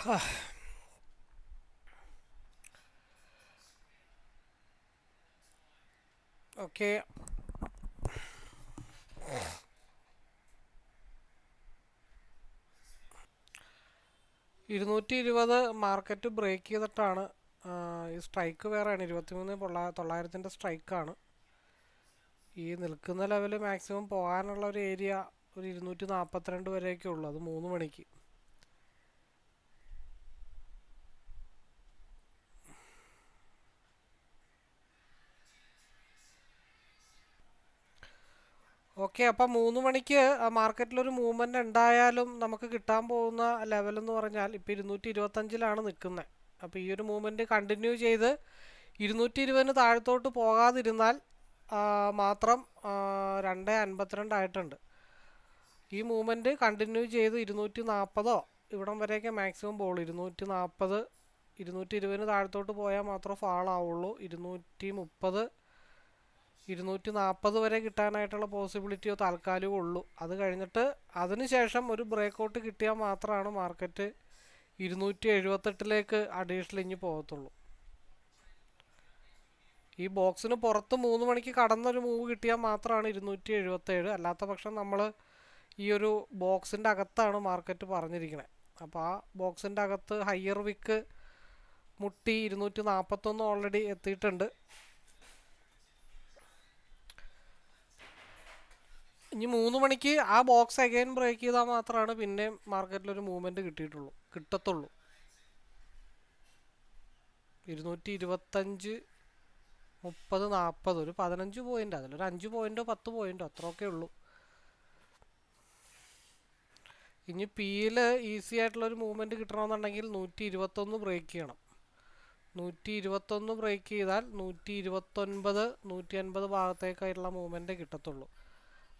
Okay ഇരുന്നൂറ്റി ഇരുപത് market break ചെയ്തിട്ടാണ് ഈ സ്ട്രൈക്ക് വേറെയാണ്. ഇരുപത്തിമൂന്ന് തൊള്ളാ തൊള്ളായിരത്തിന്റെ സ്ട്രൈക്കാണ്. ഈ നിൽക്കുന്ന ലെവൽ മാക്സിമം പോകാനുള്ള ഒരു ഏരിയ ഒരു ഇരുന്നൂറ്റി നാൽപ്പത്തിരണ്ട് വരെയൊക്കെ ഉള്ളൂ. അത് മൂന്ന് മണിക്ക്. ഓക്കെ അപ്പം മൂന്ന് മണിക്ക് മാർക്കറ്റിലൊരു മൂവ്മെന്റ് ഉണ്ടായാലും നമുക്ക് കിട്ടാൻ പോകുന്ന ലെവൽ എന്ന് പറഞ്ഞാൽ ഇപ്പോൾ ഇരുന്നൂറ്റി ഇരുപത്തഞ്ചിലാണ് നിൽക്കുന്നത് അപ്പോൾ ഈ ഒരു മൂവ്മെന്റ് കണ്ടിന്യൂ ചെയ്ത് ഇരുന്നൂറ്റി ഇരുപതിന് താഴത്തോട്ട് പോകാതിരുന്നാൽ മാത്രം രണ്ട് അൻപത്തിരണ്ട് ആയിട്ടുണ്ട്. ഈ മൂവ്മെന്റ് കണ്ടിന്യൂ ചെയ്ത് ഇരുന്നൂറ്റി നാൽപ്പതോ ഇവിടം വരെയൊക്കെ മാക്സിമം പോകുള്ളൂ ഇരുന്നൂറ്റി നാൽപ്പത് ഇരുന്നൂറ്റി ഇരുപതിന് താഴത്തോട്ട് പോയാൽ മാത്രമേ ഫാളാവുള്ളൂ ഇരുന്നൂറ്റി മുപ്പത് ഇരുന്നൂറ്റി നാൽപ്പത് വരെ കിട്ടാനായിട്ടുള്ള പോസിബിലിറ്റിയോ താൽക്കാലികമോ ഉള്ളൂ. അത് കഴിഞ്ഞിട്ട് അതിനുശേഷം ഒരു ബ്രേക്ക് ഔട്ട് കിട്ടിയാൽ മാത്രമാണ് മാർക്കറ്റ് ഇരുന്നൂറ്റി എഴുപത്തെട്ടിലേക്ക് അഡീഷണൽ ഇഞ്ഞ് പോകത്തുള്ളൂ. ഈ ബോക്സിന് പുറത്ത് മൂന്ന് മണിക്ക് കടന്നൊരു മൂവ് കിട്ടിയാൽ മാത്രമാണ് ഇരുന്നൂറ്റി എഴുപത്തേഴ് അല്ലാത്ത പക്ഷം നമ്മൾ ഈ ഒരു ബോക്സിന്റെ അകത്താണ് മാർക്കറ്റ് പറഞ്ഞിരിക്കുന്നത് അപ്പോൾ ആ ബോക്സിന്റെ അകത്ത് ഹയർ വിക്ക് മുട്ടി ഇരുന്നൂറ്റി നാൽപ്പത്തൊന്ന് ഓൾറെഡി എത്തിയിട്ടുണ്ട്. ഇനി മൂന്ന് മണിക്ക് ആ ബോക്സ് അഗൈൻ ബ്രേക്ക് ചെയ്താൽ മാത്രമാണ് പിന്നെ മാർക്കറ്റിൽ ഒരു മൂവ്മെന്റ് കിട്ടിയിട്ടുള്ളൂ. കിട്ടത്തുള്ളൂ. ഇരുന്നൂറ്റി ഇരുപത്തഞ്ച് മുപ്പത് നാൽപ്പത് ഒരു പതിനഞ്ച് പോയിന്റ് അതിലൊരു അഞ്ച് പോയിന്റോ പത്ത് പോയിന്റോ അത്രയൊക്കെ ഉള്ളൂ. ഇനി പിയിൽ ഈസി ആയിട്ടുള്ള ഒരു മൂവ്മെന്റ് കിട്ടണമെന്നുണ്ടെങ്കിൽ നൂറ്റി ഇരുപത്തൊന്ന് ബ്രേക്ക് ചെയ്യണം. നൂറ്റി ഇരുപത്തൊന്ന് ബ്രേക്ക് ചെയ്താൽ നൂറ്റി ഇരുപത്തൊൻപത് നൂറ്റി അൻപത് ഭാഗത്തേക്കായിട്ടുള്ള മൂവ്മെന്റേ കിട്ടത്തുള്ളൂ.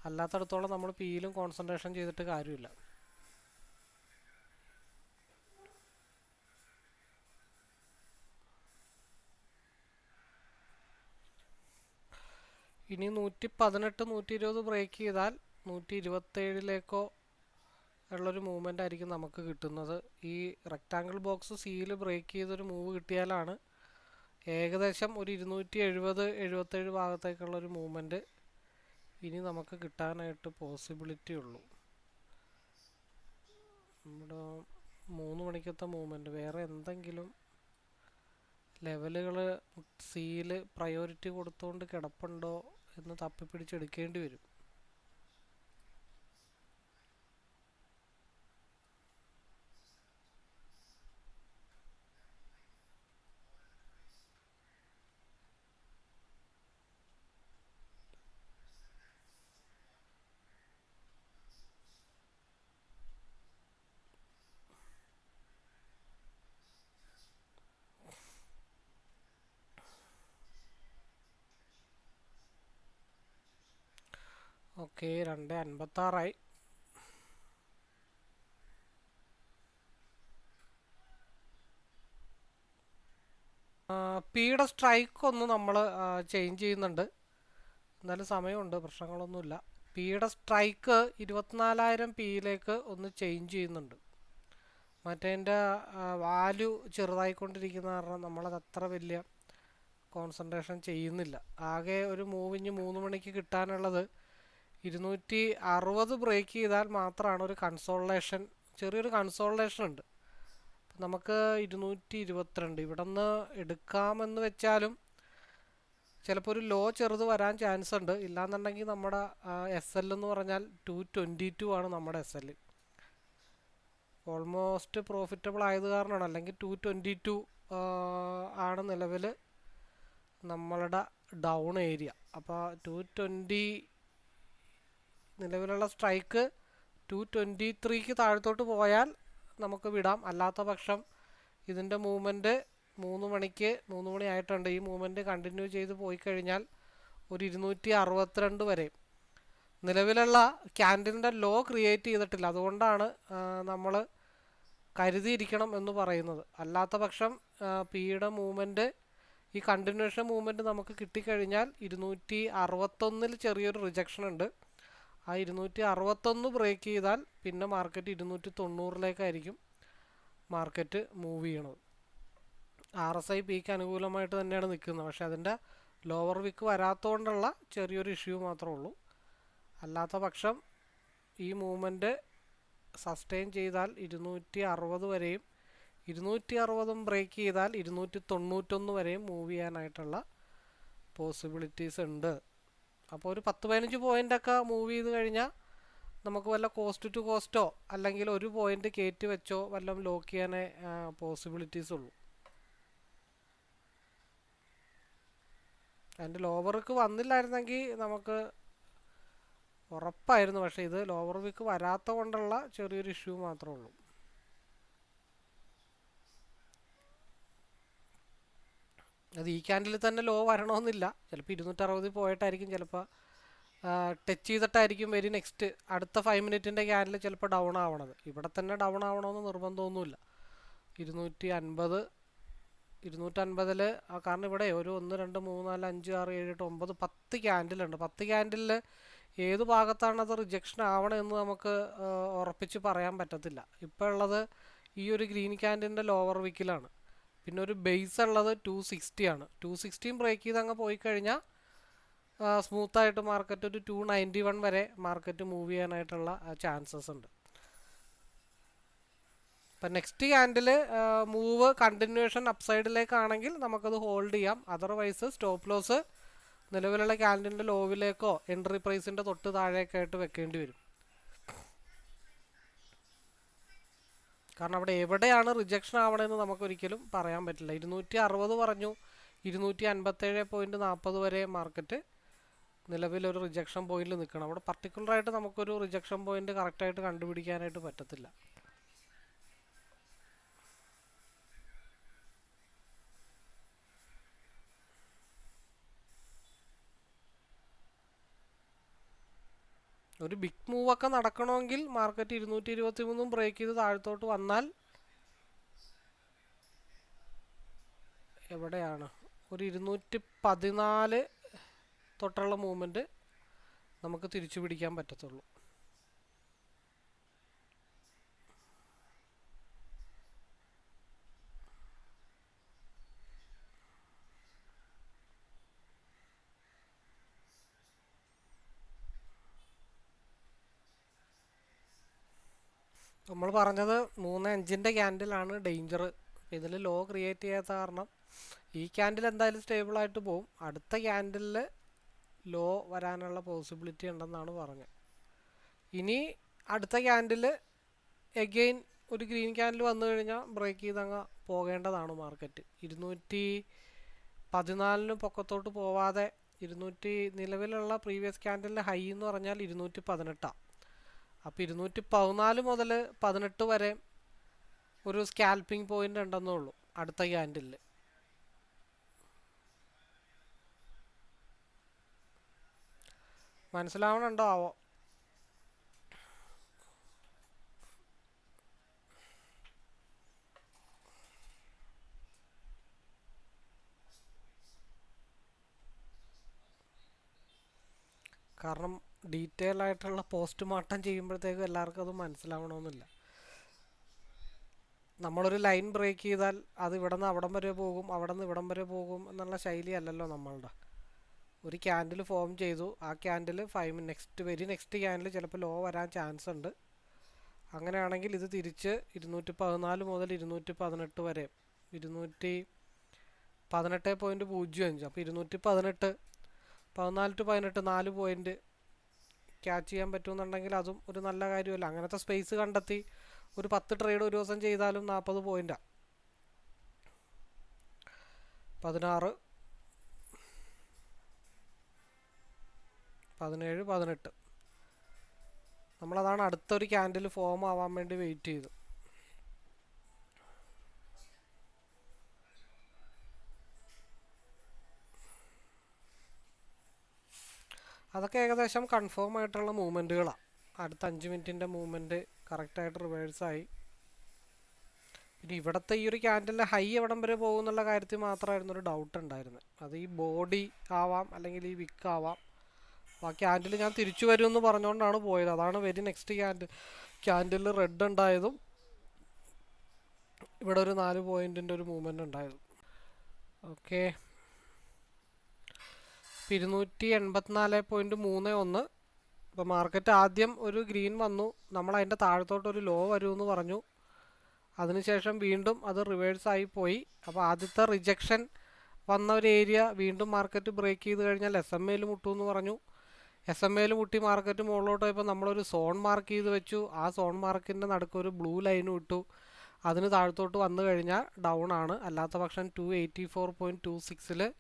അല്ലാത്തടത്തോളം നമ്മൾ പിയിലും കോൺസെൻട്രേഷൻ ചെയ്തിട്ട് കാര്യമില്ല. ഇനി നൂറ്റി പതിനെട്ട് നൂറ്റി ഇരുപത് ബ്രേക്ക് ചെയ്താൽ നൂറ്റി ഇരുപത്തേഴിലേക്കോ ഉള്ളൊരു മൂവ്മെന്റ് ആയിരിക്കും നമുക്ക് കിട്ടുന്നത്. ഈ റെക്റ്റാങ്കിൾ ബോക്സ് സിയിൽ ബ്രേക്ക് ചെയ്തൊരു മൂവ് കിട്ടിയാലാണ് ഏകദേശം ഒരു ഇരുന്നൂറ്റി എഴുപത് എഴുപത്തേഴ് ഭാഗത്തേക്കുള്ളൊരു മൂവ്മെന്റ് ഇനി നമുക്ക് കിട്ടാനായിട്ട് പോസിബിലിറ്റി ഉള്ളൂ. നമ്മുടെ മൂന്ന് മണിക്കത്തെ മൂവ്മെന്റ് വേറെ എന്തെങ്കിലും ലെവലുകൾ സിയിൽ പ്രയോറിറ്റി കൊടുത്തുകൊണ്ട് കിടപ്പുണ്ടോ എന്ന് തപ്പിപ്പിടിച്ചെടുക്കേണ്ടി വരും. ഓക്കെ രണ്ട് അൻപത്താറായി. പിയുടെ സ്ട്രൈക്ക് ഒന്ന് നമ്മൾ ചേഞ്ച് ചെയ്യുന്നുണ്ട്. എന്നാലും സമയമുണ്ട് പ്രശ്നങ്ങളൊന്നുമില്ല. പിയുടെ സ്ട്രൈക്ക് ഇരുപത്തിനാലായിരം പിയിലേക്ക് ഒന്ന് ചേഞ്ച് ചെയ്യുന്നുണ്ട്. മറ്റേതിന്റെ വാല്യൂ ചെറുതായിക്കൊണ്ടിരിക്കുന്ന കാരണം നമ്മളത് അത്ര വലിയ കോൺസെൻട്രേഷൻ ചെയ്യുന്നില്ല. ആകെ ഒരു മൂവിഞ്ഞ് മൂന്ന് മണിക്ക് കിട്ടാനുള്ളത് ഇരുന്നൂറ്റി അറുപത് ബ്രേക്ക് ചെയ്താൽ മാത്രമാണ് ഒരു കൺസോളേഷൻ ചെറിയൊരു കൺസോളേഷൻ ഉണ്ട്. നമുക്ക് ഇരുന്നൂറ്റി ഇരുപത്തിരണ്ട് ഇവിടെ നിന്ന് എടുക്കാമെന്ന് വെച്ചാലും ചിലപ്പോൾ ഒരു ലോ ചെറുത് വരാൻ ചാൻസ് ഉണ്ട്. ഇല്ലാന്നുണ്ടെങ്കിൽ നമ്മുടെ എസ് എൽ എന്ന് പറഞ്ഞാൽ ടു ട്വന്റി ടു ആണ് നമ്മുടെ എസ് എൽ ഓൾമോസ്റ്റ് പ്രോഫിറ്റബിൾ ആയത് കാരണമാണ്. അല്ലെങ്കിൽ ടു ട്വന്റി ടു ആണ് നിലവിൽ നമ്മളുടെ ഡൗൺ ഏരിയ അപ്പോൾ ടു ട്വന്റി നിലവിലുള്ള സ്ട്രൈക്ക് ടു ട്വന്റി ത്രീക്ക് താഴത്തോട്ട് പോയാൽ നമുക്ക് വിടാം. അല്ലാത്ത പക്ഷം ഇതിന്റെ മൂവ്മെന്റ് മൂന്ന് മണിക്ക് മൂന്ന് മണി ആയിട്ടുണ്ട്. ഈ മൂവ്മെന്റ് കണ്ടിന്യൂ ചെയ്ത് പോയി കഴിഞ്ഞാൽ ഒരു ഇരുന്നൂറ്റി അറുപത്തിരണ്ട് വരെ. നിലവിലുള്ള ക്യാൻഡിലിന്റെ ലോ ക്രിയേറ്റ് ചെയ്തിട്ടില്ല. അതുകൊണ്ടാണ് നമ്മൾ കരുതിയിരിക്കണം എന്ന് പറയുന്നത്. അല്ലാത്ത പക്ഷം പിയുടെ മൂവ്മെന്റ് ഈ കണ്ടിന്യൂഷൻ മൂവ്മെന്റ് നമുക്ക് കിട്ടിക്കഴിഞ്ഞാൽ ഇരുന്നൂറ്റി അറുപത്തൊന്നിൽ ചെറിയൊരു റിജക്ഷൻ ഉണ്ട്. ആ ഇരുന്നൂറ്റി അറുപത്തൊന്ന് ബ്രേക്ക് ചെയ്താൽ പിന്നെ മാർക്കറ്റ് ഇരുന്നൂറ്റി തൊണ്ണൂറിലേക്കായിരിക്കും മാർക്കറ്റ് മൂവ് ചെയ്യണത്. ആർ എസ് ഐ പിക്ക് അനുകൂലമായിട്ട് തന്നെയാണ് നിൽക്കുന്നത്. പക്ഷേ അതിന്റെ ലോവർ വിക്ക് വരാത്തതുകൊണ്ടുള്ള ചെറിയൊരു ഇഷ്യൂ മാത്രമേ ഉള്ളൂ. അല്ലാത്ത പക്ഷം ഈ മൂവ്മെന്റ് സസ്റ്റെയിൻ ചെയ്താൽ ഇരുന്നൂറ്റി അറുപത് വരെയും ഇരുന്നൂറ്റി അറുപതും ബ്രേക്ക് ചെയ്താൽ ഇരുന്നൂറ്റി തൊണ്ണൂറ്റൊന്ന് വരെയും മൂവ് ചെയ്യാനായിട്ടുള്ള പോസിബിലിറ്റീസ് ഉണ്ട്. അപ്പോൾ ഒരു പത്ത് പതിനഞ്ച് പോയിന്റൊക്കെ മൂവ് ചെയ്ത് കഴിഞ്ഞാൽ നമുക്ക് വല്ല കോസ്റ്റ് ടു കോസ്റ്റോ അല്ലെങ്കിൽ ഒരു പോയിന്റ് കയറ്റി വെച്ചോ വല്ലതും ലോക്ക് ചെയ്യാനേ പോസിബിലിറ്റീസ് ഉള്ളൂ. അതിന്റെ ലോവർക്ക് വന്നില്ലായിരുന്നെങ്കിൽ നമുക്ക് ഉറപ്പായിരുന്നു. പക്ഷേ ഇത് ലോവർ വിക്ക് വരാത്ത കൊണ്ടുള്ള ചെറിയൊരു ഇഷ്യൂ മാത്രമേ ഉള്ളൂ. അത് ഈ ക്യാൻഡിൽ തന്നെ ലോ വരണമെന്നില്ല. ചിലപ്പോൾ ഇരുന്നൂറ്ററുപതിൽ പോയിട്ടായിരിക്കും ചിലപ്പോൾ ടച്ച് ചെയ്തിട്ടായിരിക്കും വെരി നെക്സ്റ്റ് അടുത്ത ഫൈവ് മിനിറ്റിന്റെ ക്യാൻഡിൽ ചിലപ്പോൾ ഡൗൺ ആവണത്. ഇവിടെ തന്നെ ഡൗൺ ആവണമെന്ന് നിർബന്ധമൊന്നുമില്ല. ഇരുന്നൂറ്റി അൻപത് ഇരുന്നൂറ്റൻപതിൽ കാരണം ഇവിടെ ഒരു ഒന്ന് രണ്ട് മൂന്ന് നാല് അഞ്ച് ആറ് ഏഴ് എട്ട് ഒമ്പത് പത്ത് ക്യാൻഡിലുണ്ട്. പത്ത് ക്യാൻഡിലിൽ ഏത് ഭാഗത്താണ് അത് റിജക്ഷൻ ആവണമെന്ന് നമുക്ക് ഉറപ്പിച്ച് പറയാൻ പറ്റത്തില്ല. ഇപ്പോൾ ഉള്ളത് ഈ ഒരു ഗ്രീൻ ക്യാൻഡിന്റെ ലോവർ വിക്കിലാണ് പിന്നെ ഒരു ബേസ് ഉള്ളത് ടു സിക്സ്റ്റി ആണ്. ടു സിക്സ്റ്റിയും ബ്രേക്ക് ചെയ്ത് അങ്ങ് പോയി കഴിഞ്ഞാൽ സ്മൂത്തായിട്ട് മാർക്കറ്റ് ഒരു ടു നയന്റി വൺ വരെ മാർക്കറ്റ് മൂവ് ചെയ്യാനായിട്ടുള്ള ചാൻസസ് ഉണ്ട്. ഇപ്പം നെക്സ്റ്റ് ക്യാൻഡിൽ മൂവ് കണ്ടിന്യൂഷൻ അപ്സൈഡിലേക്കാണെങ്കിൽ നമുക്കത് ഹോൾഡ് ചെയ്യാം. അതർവൈസ് സ്റ്റോപ്പ് ലോസ് നിലവിലുള്ള ക്യാൻഡിന്റെ ലോവിലേക്കോ എൻട്രി പ്രൈസിന്റെ തൊട്ട് താഴേക്കായിട്ട് വെക്കേണ്ടി വരും. കാരണം അവിടെ എവിടെയാണ് റിജക്ഷൻ ആവണമെന്ന് നമുക്കൊരിക്കലും പറയാൻ പറ്റില്ല. ഇരുന്നൂറ്റി അറുപത് പറഞ്ഞു. ഇരുന്നൂറ്റി അൻപത്തേഴ് പോയിന്റ് നാൽപ്പത് വരെ മാർക്കറ്റ് നിലവിൽ ഒരു റിജക്ഷൻ പോയിന്റിൽ നിൽക്കണം. അവിടെ പർട്ടിക്കുലറായിട്ട് നമുക്കൊരു റിജക്ഷൻ പോയിന്റ് കറക്റ്റായിട്ട് കണ്ടുപിടിക്കാനായിട്ട് പറ്റത്തില്ല. ഒരു ബിഗ് മൂവൊക്കെ നടക്കണമെങ്കിൽ മാർക്കറ്റ് ഇരുന്നൂറ്റി ഇരുപത്തി മൂന്നും ബ്രേക്ക് ചെയ്ത് താഴത്തോട്ട് വന്നാൽ എവിടെയാണ്? ഒരു ഇരുന്നൂറ്റി പതിനാല് തൊട്ടുള്ള മൂവ്മെന്റ് നമുക്ക് തിരിച്ചു പിടിക്കാൻ പറ്റത്തുള്ളൂ. പറഞ്ഞത് മൂന്ന് അഞ്ചിന്റെ ക്യാൻഡിലാണ് ഡേഞ്ചർ ഇതിൽ ലോ ക്രിയേറ്റ് ചെയ്യാത്ത കാരണം ഈ ക്യാൻഡിൽ എന്തായാലും സ്റ്റേബിളായിട്ട് പോവും. അടുത്ത ക്യാൻഡിലിൽ ലോ വരാനുള്ള പോസിബിലിറ്റി ഉണ്ടെന്നാണ് പറഞ്ഞത്. ഇനി അടുത്ത ക്യാൻഡിൽ എഗെയിൻ ഒരു ഗ്രീൻ ക്യാൻഡിൽ വന്നു കഴിഞ്ഞാൽ ബ്രേക്ക് ചെയ്തങ്ങ് പോകേണ്ടതാണ് മാർക്കറ്റ്. ഇരുന്നൂറ്റി പതിനാലിന് പൊക്കത്തോട്ട് പോവാതെ ഇരുന്നൂറ്റി നിലവിലുള്ള പ്രീവിയസ് ക്യാൻഡലിന്റെ ഹൈ എന്ന് പറഞ്ഞാൽ ഇരുന്നൂറ്റി പതിനെട്ടാണ് അപ്പോൾ ഇരുന്നൂറ്റി പതിനാല് മുതൽ പതിനെട്ട് വരെ ഒരു സ്കാൽപ്പിംഗ് പോയിന്റ് ഉണ്ടെന്നേ ഉള്ളൂ അടുത്ത ക്യാൻഡിലിൽ മനസ്സിലാവണുണ്ടോ ആവോ? കാരണം ഡീറ്റെയിൽ ആയിട്ടുള്ള പോസ്റ്റ്മോർട്ടം ചെയ്യുമ്പോഴത്തേക്കും എല്ലാവർക്കും അത് മനസ്സിലാവണമെന്നില്ല. നമ്മളൊരു ലൈൻ ബ്രേക്ക് ചെയ്താൽ അത് ഇവിടെ നിന്ന് അവിടം വരെ പോകും അവിടെ നിന്ന് ഇവിടം വരെ പോകും എന്നുള്ള ശൈലി അല്ലല്ലോ നമ്മളുടെ. ഒരു ക്യാൻഡിൽ ഫോം ചെയ്തു ആ candle five next very next candle ചിലപ്പോൾ ലോ വരാൻ ചാൻസ് ഉണ്ട്. അങ്ങനെയാണെങ്കിൽ ഇത് തിരിച്ച് ഇരുന്നൂറ്റി പതിനാല് മുതൽ ഇരുന്നൂറ്റി പതിനെട്ട് വരെ ഇരുന്നൂറ്റി പതിനെട്ട് പോയിന്റ് പൂജ്യം അഞ്ച് അപ്പോൾ ഇരുന്നൂറ്റി പതിനെട്ട് പതിനാല് ടു പതിനെട്ട് നാല് പോയിന്റ് ക്യാച്ച് ചെയ്യാൻ പറ്റുമെന്നുണ്ടെങ്കിൽ അതും ഒരു നല്ല കാര്യമല്ല. അങ്ങനത്തെ സ്പേസ് കണ്ടെത്തി ഒരു പത്ത് ട്രേഡ് ഒരു ദിവസം ചെയ്താലും നാൽപ്പത് പോയിന്റാണ് പതിനാറ് പതിനേഴ് പതിനെട്ട്. നമ്മളതാണ് അടുത്തൊരു ക്യാൻഡിൽ ഫോം ആവാൻ വേണ്ടി വെയിറ്റ് ചെയ്തു അതൊക്കെ ഏകദേശം കൺഫേം ആയിട്ടുള്ള മൂവ്മെന്റുകളാണ് അടുത്ത അഞ്ച് മിനിറ്റിന്റെ മൂവ്മെന്റ് കറക്റ്റായിട്ട് റിവേഴ്സായി പിന്നെ ഇവിടുത്തെ ഈ ഒരു ക്യാൻഡലിന്റെ ഹൈ എവിടം വരെ പോകുന്നുള്ള കാര്യത്തിൽ മാത്രമായിരുന്നു ഒരു ഡൗട്ട് ഉണ്ടായിരുന്നത്. അത് ഈ ബോഡി ആവാം അല്ലെങ്കിൽ ഈ വിക്ക് ആവാം. അപ്പോൾ ആ ക്യാൻഡിൽ ഞാൻ തിരിച്ചു വരുമെന്ന് പറഞ്ഞുകൊണ്ടാണ് പോയത്. അതാണ് very next candle candle red ഉണ്ടായതും ഇവിടെ ഒരു നാല് പോയിന്റിന്റെ ഒരു മൂവ്മെന്റ് ഉണ്ടായതും. ഓക്കെ ഇരുന്നൂറ്റി എൺപത്തിനാല് പോയിന്റ് മൂന്ന് ഒന്ന്. ഇപ്പോൾ മാർക്കറ്റ് ആദ്യം ഒരു ഗ്രീൻ വന്നു. നമ്മൾ അതിന്റെ താഴത്തോട്ട് ഒരു ലോ വരുമെന്ന് പറഞ്ഞു. അതിനുശേഷം വീണ്ടും അത് റിവേഴ്സ് ആയി പോയി. അപ്പോൾ ആദ്യത്തെ റിജക്ഷൻ വന്ന ഒരു ഏരിയ വീണ്ടും മാർക്കറ്റ് ബ്രേക്ക് ചെയ്ത് കഴിഞ്ഞാൽ എസ് എം എയിൽ മുട്ടുമെന്ന് പറഞ്ഞു. എസ് എം എയിൽ മുട്ടി മാർക്കറ്റ് മുകളിലോട്ട് പോയപ്പോൾ നമ്മളൊരു സോൺ മാർക്ക് ചെയ്ത് വെച്ചു. ആ സോൺ മാർക്കിന്റെ നടുക്ക് ഒരു ബ്ലൂ ലൈൻ ഇട്ടു. അതിന് താഴത്തോട്ട് വന്നു കഴിഞ്ഞാൽ ഡൗൺ ആണ്. അല്ലാത്ത പക്ഷം two eighty four point two സിക്സിൽ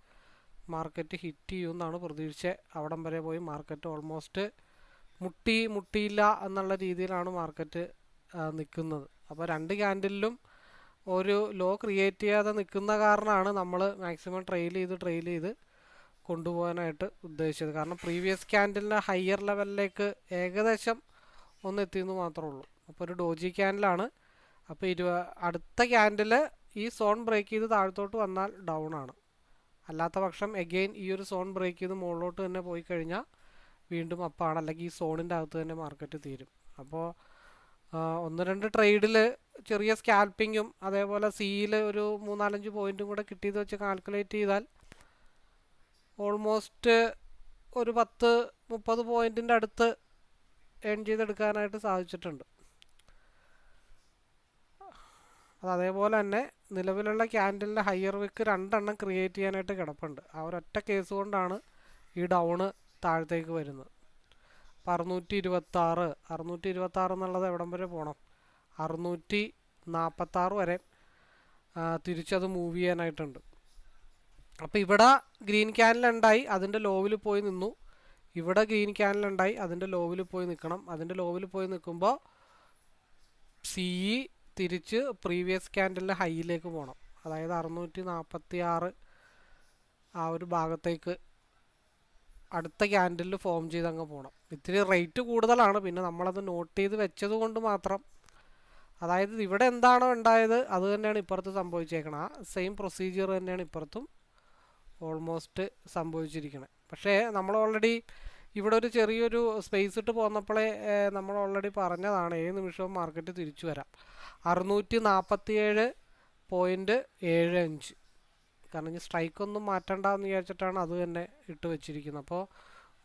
മാർക്കറ്റ് ഹിറ്റ് ചെയ്യുമെന്നാണ് പ്രതീക്ഷ അവിടം വരെ പോയി മാർക്കറ്റ് ഓൾമോസ്റ്റ് മുട്ടി മുട്ടിയില്ല എന്നുള്ള രീതിയിലാണ് മാർക്കറ്റ് നിൽക്കുന്നത്. അപ്പോൾ രണ്ട് ക്യാൻഡിലും ഒരു ലോ ക്രിയേറ്റ് ചെയ്യാതെ നിൽക്കുന്ന കാരണമാണ് നമ്മൾ മാക്സിമം ട്രെയിൽ ചെയ്ത് ട്രെയിൽ ചെയ്ത് കൊണ്ടുപോകാനായിട്ട് ഉദ്ദേശിച്ചത്. കാരണം പ്രീവിയസ് ക്യാൻഡിലിന്റെ ഹയർ ലെവലിലേക്ക് ഏകദേശം ഒന്ന് എത്തിയെന്ന് മാത്രമേ ഉള്ളൂ. അപ്പോൾ ഒരു ഡോജി ക്യാൻഡിലാണ് അപ്പോൾ ഇരുപ അടുത്ത ക്യാൻഡിൽ ഈ സോൺ ബ്രേക്ക് ചെയ്ത് താഴത്തോട്ട് വന്നാൽ ഡൗൺ ആണ്. അല്ലാത്ത പക്ഷം എഗെയിൻ ഈ ഒരു സോൺ ബ്രേക്ക് ചെയ്ത് മുകളിലോട്ട് തന്നെ പോയി കഴിഞ്ഞാൽ വീണ്ടും അപ്പാണ്. അല്ലെങ്കിൽ ഈ സോണിന്റെ അകത്ത് തന്നെ മാർക്കറ്റ് തീരും. അപ്പോൾ ഒന്ന് രണ്ട് ട്രേഡിൽ ചെറിയ സ്കാൽപ്പിങ്ങും അതേപോലെ സിയിൽ ഒരു മൂന്നാലഞ്ച് പോയിന്റും കൂടെ കിട്ടിയത് വെച്ച് കാൽക്കുലേറ്റ് ചെയ്താൽ ഓൾമോസ്റ്റ് ഒരു പത്ത് മുപ്പത് പോയിന്റിന്റെ അടുത്ത് ഏൺ ചെയ്തെടുക്കാനായിട്ട് സാധിച്ചിട്ടുണ്ട്. അത് അതേപോലെ തന്നെ നിലവിലുള്ള ക്യാൻഡലിന്റെ ഹയർ വിക്ക് രണ്ടെണ്ണം ക്രിയേറ്റ് ചെയ്യാനായിട്ട് കിടപ്പുണ്ട്. ആ ഒരൊറ്റ കേസ് കൊണ്ടാണ് ഈ ഡൗണ് താഴത്തേക്ക് വരുന്നത്. അപ്പോൾ അറുന്നൂറ്റി ഇരുപത്താറ് അറുന്നൂറ്റി ഇരുപത്താറ് എന്നുള്ളത് എവിടം വരെ പോകണം അറുന്നൂറ്റി നാൽപ്പത്താറ് വരെ തിരിച്ചത് മൂവ് ചെയ്യാനായിട്ടുണ്ട്. അപ്പോൾ ഇവിടെ ഗ്രീൻ ക്യാനിലുണ്ടായി അതിന്റെ ലോവിൽ പോയി നിന്നു. ഇവിടെ ഗ്രീൻ ക്യാനിലുണ്ടായി അതിന്റെ ലോവിൽ പോയി നിൽക്കണം അതിന്റെ ലോവിൽ പോയി നിൽക്കുമ്പോൾ സി തിരിച്ച് പ്രീവിയസ് ക്യാൻഡലിന്റെ ഹൈയിലേക്ക് പോകണം അതായത് അറുന്നൂറ്റി നാൽപ്പത്തി ആറ് ആ ഒരു ഭാഗത്തേക്ക് അടുത്ത ക്യാൻഡലിൽ ഫോം ചെയ്ത് അങ്ങ് പോകണം ഇത്തിരി റേറ്റ് കൂടുതലാണ്. പിന്നെ നമ്മളത് നോട്ട് ചെയ്ത് വെച്ചത് കൊണ്ട് മാത്രം. അതായത് ഇവിടെ എന്താണോ ഉണ്ടായത് അത് തന്നെയാണ് ഇപ്പുറത്ത് സംഭവിച്ചേക്കണം. ആ സെയിം പ്രൊസീജിയർ തന്നെയാണ് ഇപ്പുറത്തും ഓൾമോസ്റ്റ് സംഭവിച്ചിരിക്കുന്നത് പക്ഷേ നമ്മൾ ഓൾറെഡി ഇവിടെ ഒരു ചെറിയൊരു സ്പേസ് ഇട്ട് പോന്നപ്പോഴേ നമ്മൾ ഓൾറെഡി പറഞ്ഞതാണ് ഏത് നിമിഷവും മാർക്കറ്റ് തിരിച്ചു വരാം. അറുന്നൂറ്റി നാൽപ്പത്തി ഏഴ് പോയിന്റ് ഏഴ് അഞ്ച് കാരണം ഇനി സ്ട്രൈക്കൊന്നും മാറ്റണ്ടെന്ന് വിചാരിച്ചിട്ടാണ് അത് തന്നെ ഇട്ട് വെച്ചിരിക്കുന്നത്. അപ്പോൾ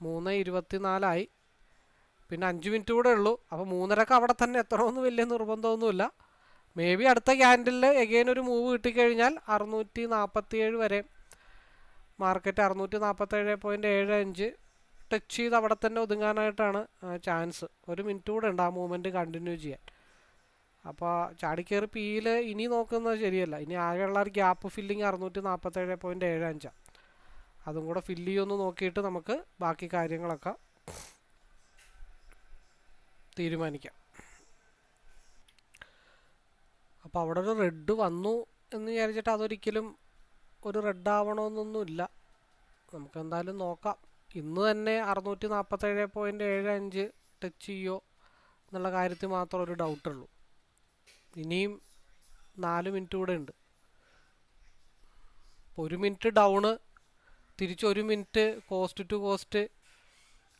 മൂന്ന് ഇരുപത്തി നാലായി പിന്നെ അഞ്ച് മിനിറ്റ് കൂടെ ഉള്ളൂ. അപ്പോൾ മൂന്നരക്ക് അവിടെ തന്നെ എത്തണമെന്ന് വലിയ നിർബന്ധമൊന്നുമില്ല. മേ ബി അടുത്ത ക്യാൻഡിലിൽ എഗെയിൻ ഒരു മൂവ് കിട്ടിക്കഴിഞ്ഞാൽ അറുന്നൂറ്റി നാൽപ്പത്തി ഏഴ് വരെ മാർക്കറ്റ് അറുന്നൂറ്റി നാൽപ്പത്തേഴ് പോയിന്റ് ഏഴ് അഞ്ച് ടച്ച് ചെയ്ത് അവിടെ തന്നെ ഒതുങ്ങാനായിട്ടാണ് ചാൻസ് ഒരു മിനിറ്റ് കൂടെ ഉണ്ട് ആ മൂവ്മെന്റ് കണ്ടിന്യൂ ചെയ്യാൻ. അപ്പോൾ ചാടിക്കയറി പിയിൽ ഇനി നോക്കുന്നത് ശരിയല്ല. ഇനി ആകെയുള്ള ഒരു ഗ്യാപ്പ് ഫില്ലിങ് അറുന്നൂറ്റി നാൽപ്പത്തേഴ് പോയിന്റ് ഏഴ് അഞ്ചാണ് അതും കൂടെ ഫില്ല് ചെയ്യുമെന്ന് നോക്കിയിട്ട് നമുക്ക് ബാക്കി കാര്യങ്ങളൊക്കെ തീരുമാനിക്കാം. അപ്പോൾ അവിടെ ഒരു റെഡ് വന്നു എന്ന് വിചാരിച്ചിട്ട് അതൊരിക്കലും ഒരു റെഡ് ആവണമെന്നൊന്നുമില്ല നമുക്ക് എന്തായാലും നോക്കാം. ഇന്ന് തന്നെ അറുന്നൂറ്റി നാൽപ്പത്തേഴ് പോയിന്റ് ഏഴ് അഞ്ച് ടച്ച് ചെയ്യോ എന്നുള്ള കാര്യത്തിൽ മാത്രം ഒരു ഡൗട്ട് ഉള്ളൂ. ഇനിയും നാല് മിനിറ്റ് കൂടെ ഉണ്ട്. ഒരു മിനിറ്റ് ഡൗണ് തിരിച്ചൊരു മിനിറ്റ് കോസ്റ്റ് ടു കോസ്റ്റ്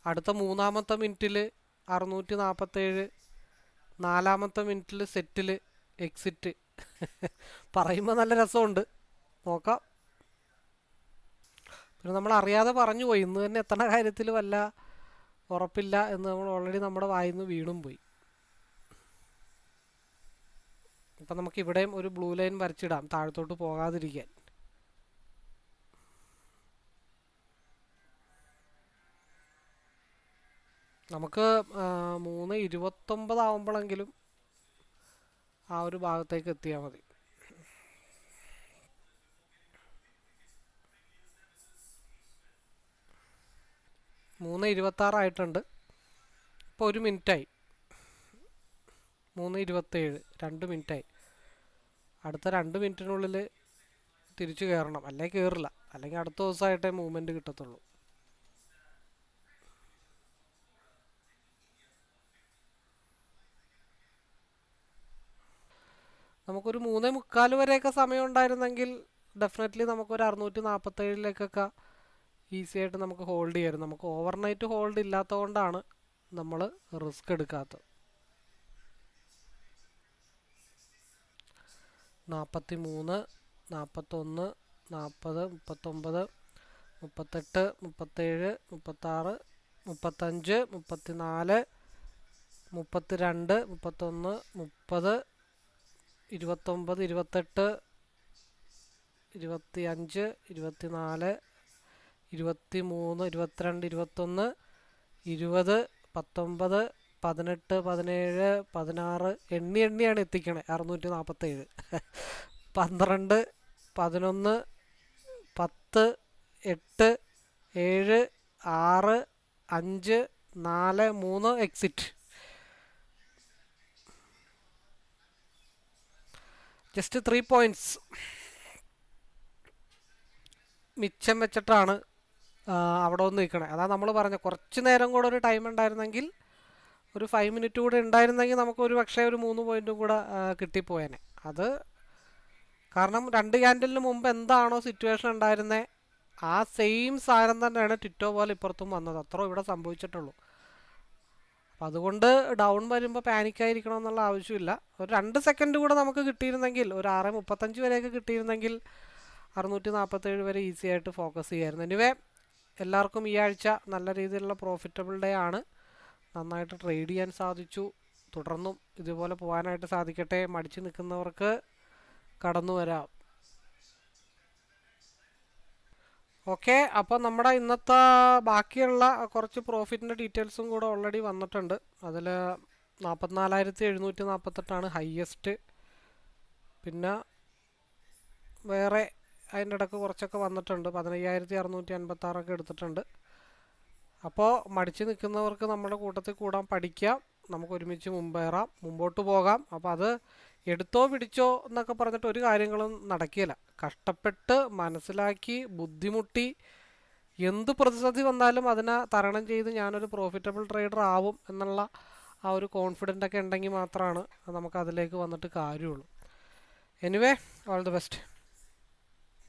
അടുത്ത മൂന്നാമത്തെ മിനിറ്റിൽ അറുന്നൂറ്റി നാൽപ്പത്തേഴ് നാലാമത്തെ മിനിറ്റിൽ സെറ്റിൽ എക്സിറ്റ് പറയുമ്പോൾ നല്ല രസമുണ്ട്. നോക്കാം. പിന്നെ നമ്മൾ അറിയാതെ പറഞ്ഞു പോയി. ഇന്ന് തന്നെ എത്തണ കാര്യത്തിൽ വല്ല ഉറപ്പില്ല എന്ന് നമ്മൾ ഓൾറെഡി നമ്മുടെ വായിന്ന് വീണും പോയി. ഇപ്പം നമുക്ക് ഇവിടെയും ഒരു ബ്ലൂ ലൈൻ വരച്ചിടാം താഴത്തോട്ട് പോകാതിരിക്കാൻ. നമുക്ക് മൂന്ന് ഇരുപത്തൊമ്പതാവുമ്പോഴെങ്കിലും ആ ഒരു ഭാഗത്തേക്ക് എത്തിയാൽ മതി. മൂന്ന് ഇരുപത്താറായിട്ടുണ്ട് ഇപ്പോൾ ഒരു മിനിറ്റായി. മൂന്ന് ഇരുപത്തേഴ് രണ്ട് മിനിറ്റായി. അടുത്ത രണ്ട് മിനിറ്റിനുള്ളിൽ തിരിച്ചു കയറണം അല്ലെങ്കിൽ കയറില്ല അല്ലെങ്കിൽ അടുത്ത ദിവസമായിട്ടേ മൂവ്മെന്റ് കിട്ടത്തുള്ളൂ. നമുക്കൊരു മൂന്നേ മുക്കാൽ വരെയൊക്കെ സമയം ഉണ്ടായിരുന്നെങ്കിൽ ഡെഫിനറ്റ്ലി നമുക്കൊരു അറുന്നൂറ്റി നാൽപ്പത്തേഴിലേക്കൊക്കെ ഈസി ആയിട്ട് നമുക്ക് ഹോൾഡ് ചെയ്യാമായിരുന്നു നമുക്ക് ഓവർനൈറ്റ് ഹോൾഡ് ഇല്ലാത്തതുകൊണ്ടാണ് നമ്മൾ റിസ്ക് എടുക്കാത്തത്. നാൽപ്പത്തി മൂന്ന് നാൽപ്പത്തൊന്ന് നാൽപ്പത് മുപ്പത്തൊമ്പത് മുപ്പത്തെട്ട് മുപ്പത്തേഴ് മുപ്പത്താറ് മുപ്പത്തഞ്ച് മുപ്പത്തിനാല് മുപ്പത്തിരണ്ട് മുപ്പത്തൊന്ന് മുപ്പത് ഇരുപത്തൊമ്പത് ഇരുപത്തെട്ട് ഇരുപത്തി അഞ്ച് ഇരുപത്തിനാല് ഇരുപത്തി മൂന്ന് ഇരുപത്തിരണ്ട് ഇരുപത്തൊന്ന് ഇരുപത് പത്തൊമ്പത് പതിനെട്ട് പതിനേഴ് പതിനാറ് എണ്ണി എണ്ണിയാണ് എത്തിക്കണേ. അറുന്നൂറ്റി നാൽപ്പത്തേഴ് പന്ത്രണ്ട് പതിനൊന്ന് പത്ത് എട്ട് ഏഴ് ആറ് അഞ്ച് നാല് മൂന്ന് എക്സിറ്റ് ജസ്റ്റ് ത്രീ പോയിന്റ്സ് മിച്ചം വെച്ചിട്ടാണ് അവിടെ ഒന്ന് നിൽക്കണേ. അതാ നമ്മൾ പറഞ്ഞ കുറച്ച് നേരം കൂടെ ഒരു ടൈം ഉണ്ടായിരുന്നെങ്കിൽ ഒരു ഫൈവ് മിനിറ്റ് കൂടെ ഉണ്ടായിരുന്നെങ്കിൽ നമുക്ക് ഒരു പക്ഷേ ഒരു മൂന്ന് പോയിന്റും കൂടെ കിട്ടിപ്പോയേനെ. അത് കാരണം രണ്ട് ക്യാൻഡലിന് മുമ്പ് എന്താണോ സിറ്റുവേഷൻ ഉണ്ടായിരുന്നത് ആ സെയിം സാധനം തന്നെയാണ് ടിറ്റോ പോലെ ഇപ്പുറത്തും വന്നത്. അത്ര ഇവിടെ സംഭവിച്ചിട്ടുള്ളൂ. അപ്പം അതുകൊണ്ട് ഡൗൺ വരുമ്പോൾ പാനിക്കായിരിക്കണം എന്നുള്ള ആവശ്യമില്ല. ഒരു രണ്ട് സെക്കൻഡ് കൂടെ നമുക്ക് കിട്ടിയിരുന്നെങ്കിൽ ഒരു ആറ് മുപ്പത്തഞ്ച് വരെയൊക്കെ കിട്ടിയിരുന്നെങ്കിൽ അറുന്നൂറ്റി നാൽപ്പത്തേഴ് വരെ ഈസി ആയിട്ട് ഫോക്കസ് ചെയ്യായിരുന്നു. എനിവേ എല്ലാവർക്കും ഈ ആഴ്ച നല്ല രീതിയിലുള്ള പ്രോഫിറ്റബിൾ ഡേ ആണ്. നന്നായിട്ട് ട്രേഡ് ചെയ്യാൻ സാധിച്ചു. തുടർന്നും ഇതുപോലെ പോകാനായിട്ട് സാധിക്കട്ടെ. മടിച്ചു നിൽക്കുന്നവർക്ക് കടന്നു വരാം. ഓക്കെ അപ്പോൾ നമ്മുടെ ഇന്നത്തെ ബാക്കിയുള്ള കുറച്ച് പ്രോഫിറ്റിന്റെ ഡീറ്റെയിൽസും കൂടെ ഓൾറെഡി വന്നിട്ടുണ്ട്. അതിൽ നാൽപ്പത്തിനാലായിരത്തി എഴുന്നൂറ്റി നാൽപ്പത്തെട്ടാണ് ഹയ്യസ്റ്റ് പിന്നെ വേറെ അതിന്റെ ഇടയ്ക്ക് കുറച്ചൊക്കെ വന്നിട്ടുണ്ട്. പതിനയ്യായിരത്തി അറുന്നൂറ്റി അൻപത്താറൊക്കെ എടുത്തിട്ടുണ്ട്. അപ്പോൾ മടിച്ച് നിൽക്കുന്നവർക്ക് നമ്മുടെ കൂട്ടത്തിൽ കൂടാൻ പഠിക്കാം. നമുക്ക് ഒരുമിച്ച് മുമ്പേറാം മുമ്പോട്ട് പോകാം. അപ്പോൾ അത് എടുത്തോ പിടിച്ചോ എന്നൊക്കെ പറഞ്ഞിട്ട് ഒരു കാര്യങ്ങളും നടക്കില്ല. കഷ്ടപ്പെട്ട് മനസ്സിലാക്കി ബുദ്ധിമുട്ടി എന്ത് പ്രതിസന്ധി വന്നാലും അതിനെ തരണം ചെയ്ത് ഞാനൊരു പ്രോഫിറ്റബിൾ ട്രേഡർ ആവും എന്നുള്ള ആ ഒരു കോൺഫിഡന്റ് ഒക്കെ ഉണ്ടെങ്കിൽ മാത്രമാണ് നമുക്ക് അതിലേക്ക് വന്നിട്ട് കാര്യമുള്ളൂ. Anyway all the best